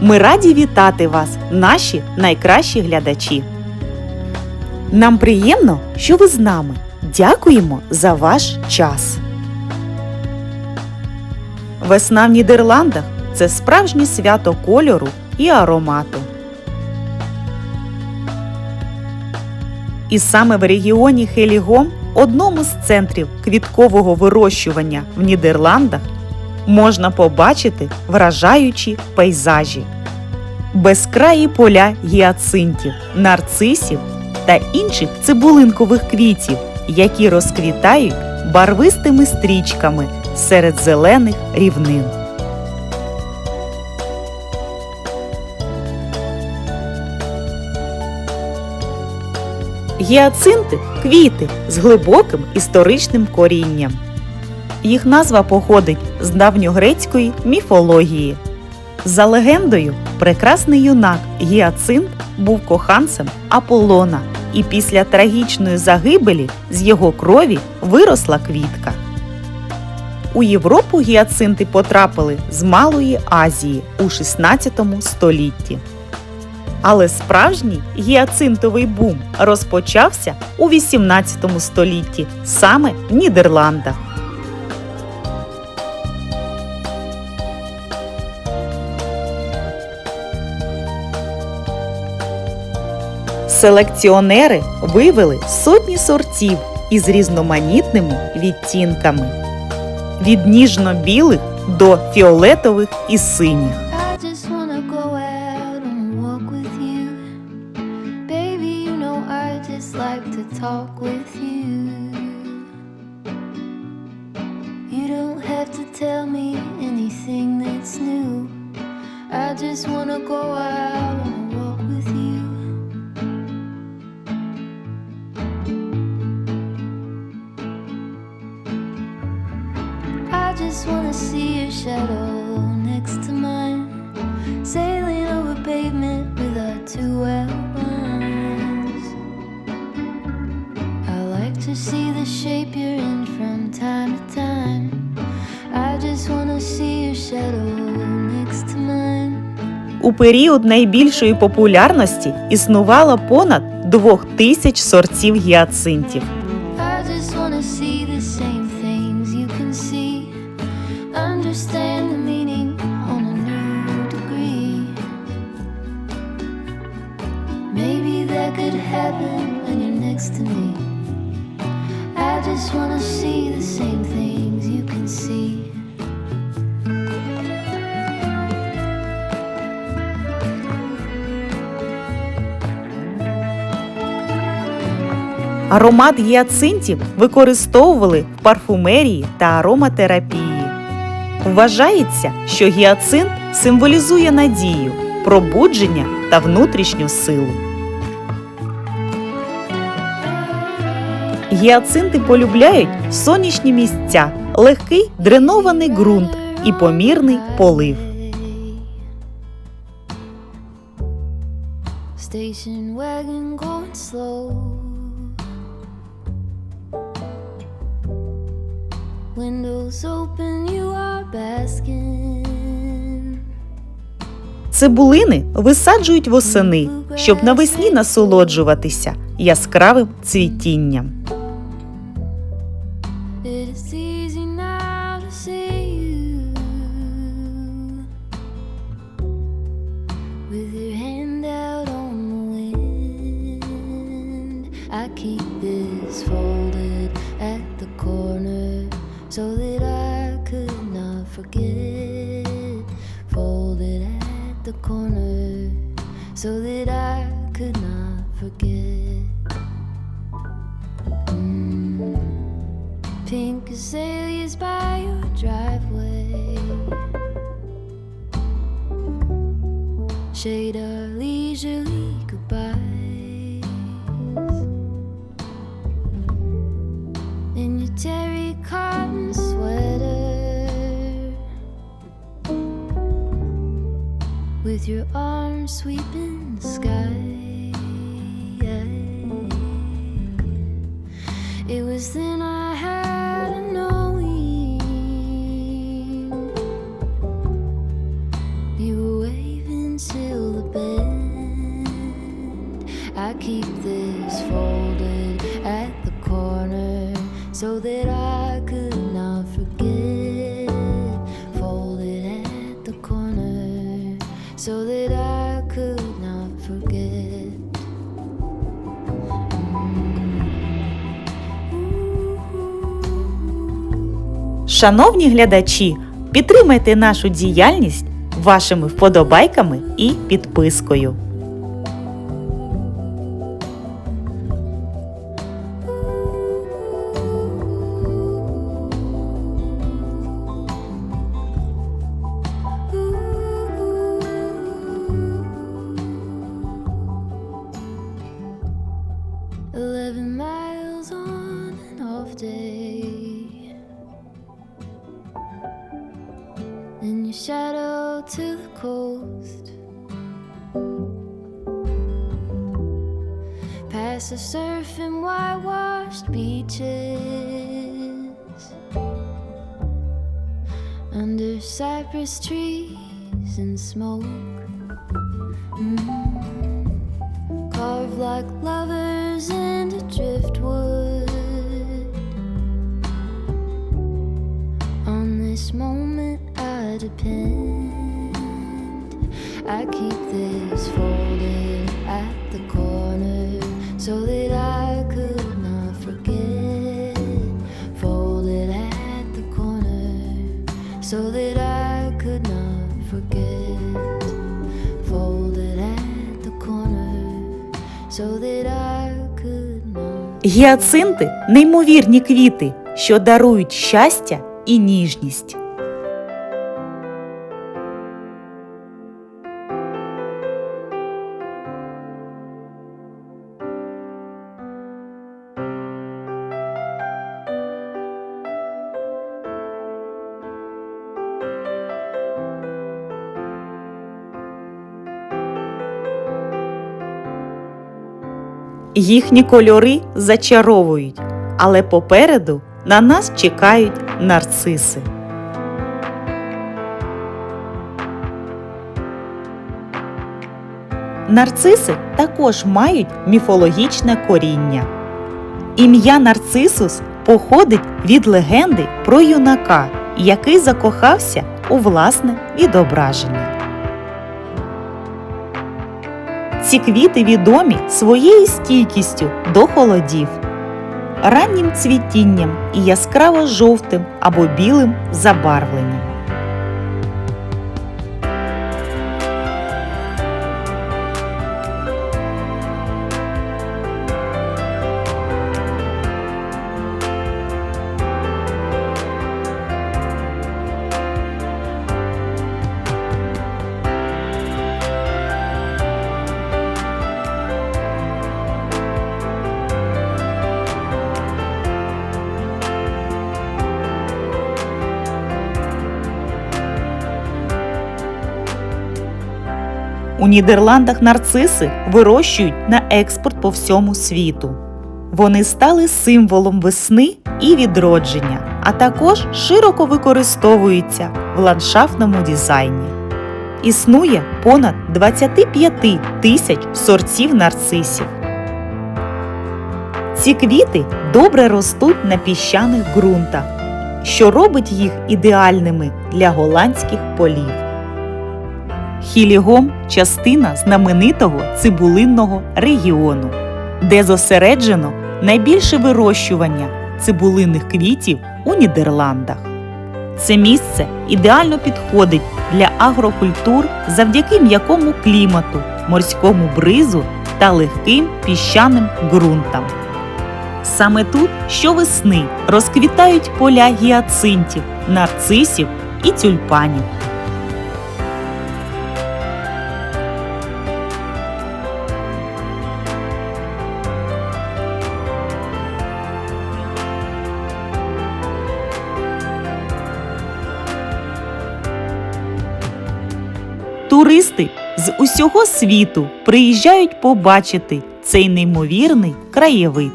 Ми раді вітати вас, наші найкращі глядачі. Нам приємно, що ви з нами. Дякуємо за ваш час. Весна в Нідерландах це справжнє свято кольору і аромату. І саме в регіоні Хелігом, одному з центрів квіткового вирощування в Нідерландах, можна побачити вражаючі пейзажі, безкраї поля гіацинтів, нарцисів та інших цибулинкових квітів, які розквітають барвистими стрічками серед зелених рівнин. Гіацинти квіти з глибоким історичним корінням. Їх назва походить з давньогрецької міфології. За легендою, прекрасний юнак Гіацинт був коханцем Аполлона, і після трагічної загибелі з його крові виросла квітка. У Європу гіацинти потрапили з Малої Азії у 16 столітті. Але справжній гіацинтовий бум розпочався у 18 столітті саме в Нідерландах. Селекціонери вивели сотні сортів із різноманітними відтінками від ніжно-білих до фіолетових і синіх. I just wanna go out and walk with you. Just wanna see your shadow next to mine. Sailing over pavement with our two outlines. I like to see the shape you're in from time to time. I just wanna see your shadow next to mine. У період найбільшої популярності існувало понад двох тисяч сортів гіацинтів. Happen when you're next to me. I just wanna see the same things you can see. Аромат гіацинтів використовували в парфумерії та ароматерапії. Вважається, що гіацинт символізує надію, пробудження та внутрішню силу. Гіацинти полюбляють сонячні місця, легкий дренований ґрунт і помірний полив. Station wagon going slow. Windows open, you are basking. Цибулини висаджують восени, щоб навесні насолоджуватися яскравим цвітінням. Forget. Folded at the corner so that I could not forget. Mm. Pink azaleas by your driveway. Shade our leisurely With your arms sweeping the sky. It was then I so that I could not forget. Шановні глядачі, підтримайте нашу діяльність вашими вподобайками і підпискою. And your shadow to the coast. Past the surf and whitewashed beaches. Under cypress trees and smoke. Mm carved like lovers I depend. I keep this folded at the corner so that I could not forget. Folded at the corner so that I could not forget. Folded at the corner so that I could not. Гіацинти неймовірні квіти, що дарують щастя і ніжність. Їхні кольори зачаровують, але попереду на нас чекають нарциси. Нарциси також мають міфологічне коріння. Ім'я Нарцисус походить від легенди про юнака, який закохався у власне відображення. Ці квіти відомі своєю стійкістю до холодів, раннім цвітінням і яскраво жовтим або білим забарвленням. У Нідерландах нарциси вирощують на експорт по всьому світу. Вони стали символом весни і відродження, а також широко використовуються в ландшафтному дизайні. Існує понад 25 тисяч сортів нарцисів. Ці квіти добре ростуть на піщаних ґрунтах, що робить їх ідеальними для голландських полів. Хілігом частина знаменитого цибулинного регіону, де зосереджено найбільше вирощування цибулинних квітів у Нідерландах. Це місце ідеально підходить для агрокультур завдяки м'якому клімату, морському бризу та легким піщаним ґрунтам. Саме тут щовесни розквітають поля гіацинтів, нарцисів і тюльпанів. Туристи з усього світу приїжджають побачити цей неймовірний краєвид.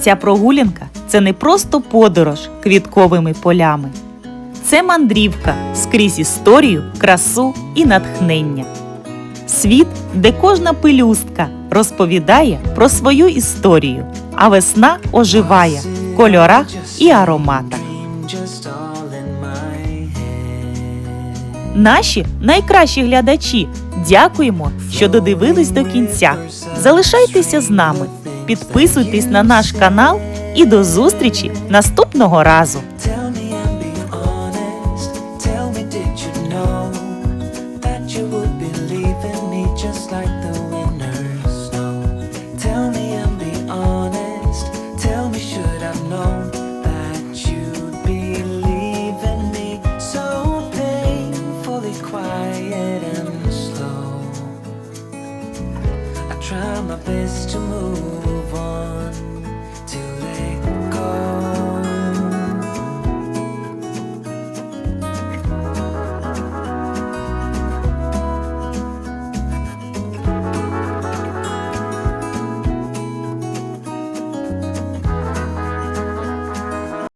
Ця прогулянка це не просто подорож квітковими полями. Це мандрівка скрізь історію, красу і натхнення. Світ, де кожна пелюстка розповідає про свою історію, а весна оживає в кольорах і ароматах. наші найкращі глядачі. Дякуємо, що додивились до кінця. Залишайтеся з нами, підписуйтесь на наш канал і до зустрічі наступного разу. try my best to move on.